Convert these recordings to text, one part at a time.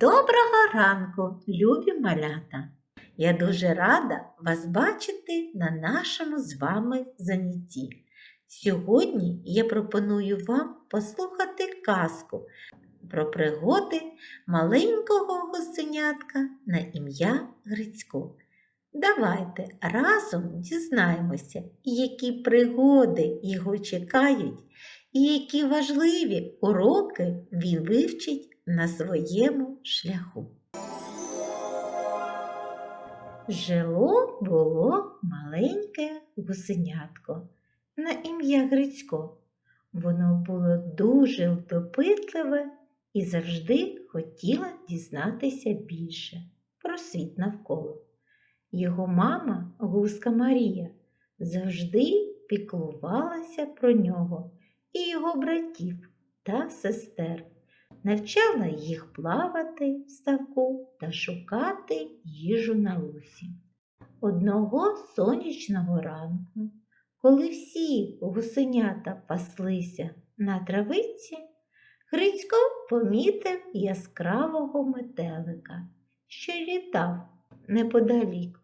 Доброго ранку, любі малята! Я дуже рада вас бачити на нашому з вами занятті. Сьогодні я пропоную вам послухати казку про пригоди маленького гусенятка на ім'я Грицько. Давайте разом дізнаємося, які пригоди його чекають і які важливі уроки він вивчить на своєму шляху. Жило було маленьке гусенятко на ім'я Грицько. Воно було дуже допитливе і завжди хотіло дізнатися більше про світ навколо. Його мама, гуска Марія, завжди піклувалася про нього і його братів та сестер, навчала їх плавати в ставку та шукати їжу на лусі. Одного сонячного ранку, коли всі гусенята паслися на травиці, Грицько помітив яскравого метелика, що літав неподалік.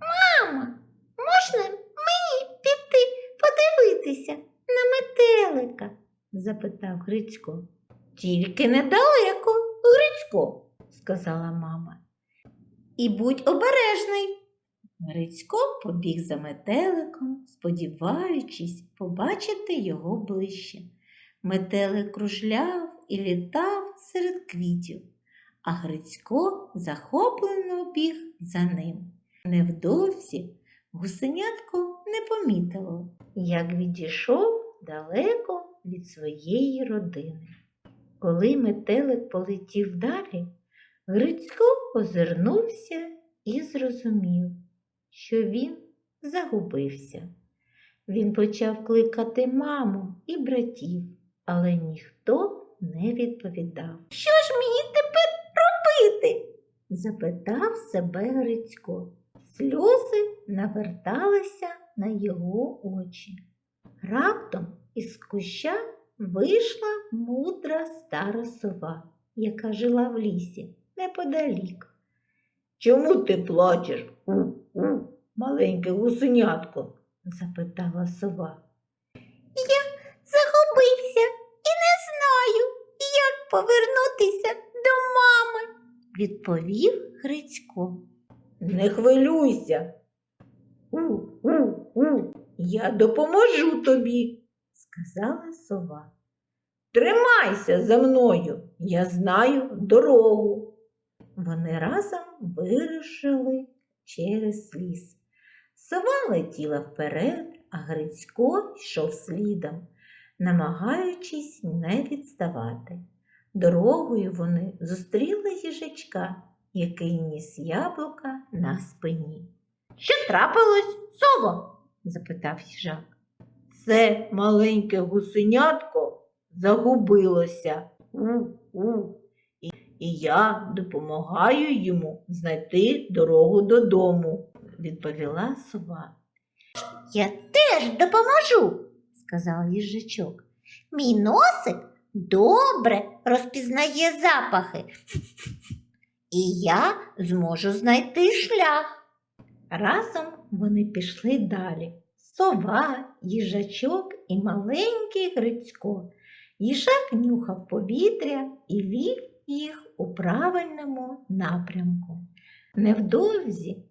Мама, можна мені піти подивитися на метелика? запитав Грицько. Тільки недалеко, Грицько, сказала мама. І будь обережний. Грицько побіг за метеликом, сподіваючись побачити його ближче. Метелик кружляв і літав серед квітів, а Грицько захоплено біг за ним. Невдовзі гусенятко не помітило, як відійшов далеко від своєї родини. Коли метелик полетів далі, Грицько озирнувся і зрозумів, що він загубився. Він почав кликати маму і братів, але ніхто не відповідав. Що ж мені тепер робити? запитав себе Грицько. Сльози наверталися на його очі. Раптом із куща вийшла мудра стара сова, яка жила в лісі неподалік. Чому ти плачеш? У-у, маленьке гусенятко? запитала сова. Я загубився і не знаю, як повернутися до мами, відповів Грицько. Не хвилюйся. У-у-у, я допоможу тобі, сказала сова. Тримайся за мною, я знаю дорогу. Вони разом вирушили через ліс. Сова летіла вперед, а Грицько йшов слідом, намагаючись не відставати. Дорогою вони зустріли їжачка, який ніс яблука на спині. Що трапилось, сово? запитав їжак. Це маленьке гусенятко загубилося. У-у. І, я допомагаю йому знайти дорогу додому, відповіла сова. Я теж допоможу, сказав їжачок. Мій носик добре розпізнає запахи, і я зможу знайти шлях. Разом вони пішли далі. Сова, їжачок і маленький Грицько. Їжак нюхав повітря і вів їх у правильному напрямку. Невдовзі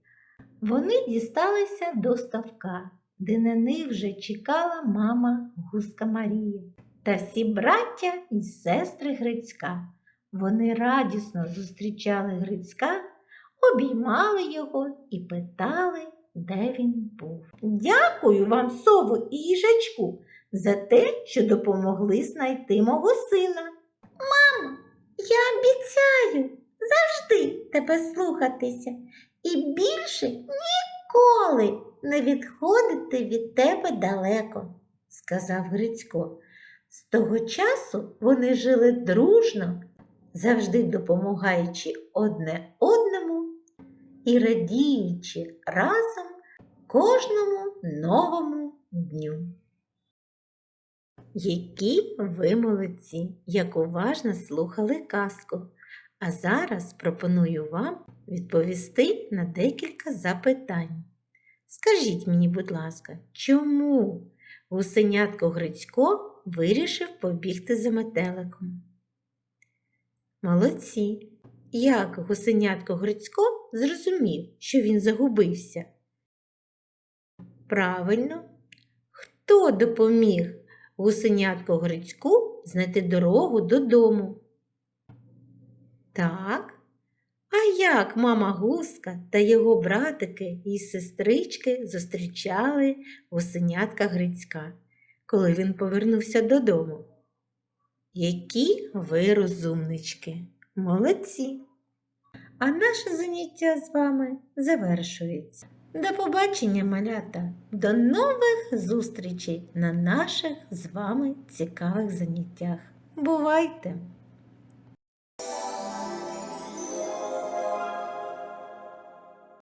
вони дісталися до ставка, де на них вже чекала мама гуска Марія та всі браття і сестри Грицька. Вони радісно зустрічали Грицька, обіймали його і питали, де він був. Дякую вам, сову і їжачку, за те, що допомогли знайти мого сина. Мамо, я обіцяю завжди тебе слухатися і більше ніколи не відходити від тебе далеко, сказав Грицько. З того часу вони жили дружно, завжди допомагаючи одне одному і радіючи разом кожному новому дню. Які ви молодці, як уважно слухали казку. А зараз пропоную вам відповісти на декілька запитань. Скажіть мені, будь ласка, чому гусенятко Грицько вирішив побігти за метеликом? Молодці! Як гусенятко Грицько зрозумів, що він загубився? Правильно, хто допоміг гусенятко Грицьку знайти дорогу додому? Так. А як мама Гуска та його братики і сестрички зустрічали гусенятка Грицька, коли він повернувся додому? Які ви розумнички! Молодці! А наше заняття з вами завершується. До побачення, малята! До нових зустрічей на наших з вами цікавих заняттях. Бувайте!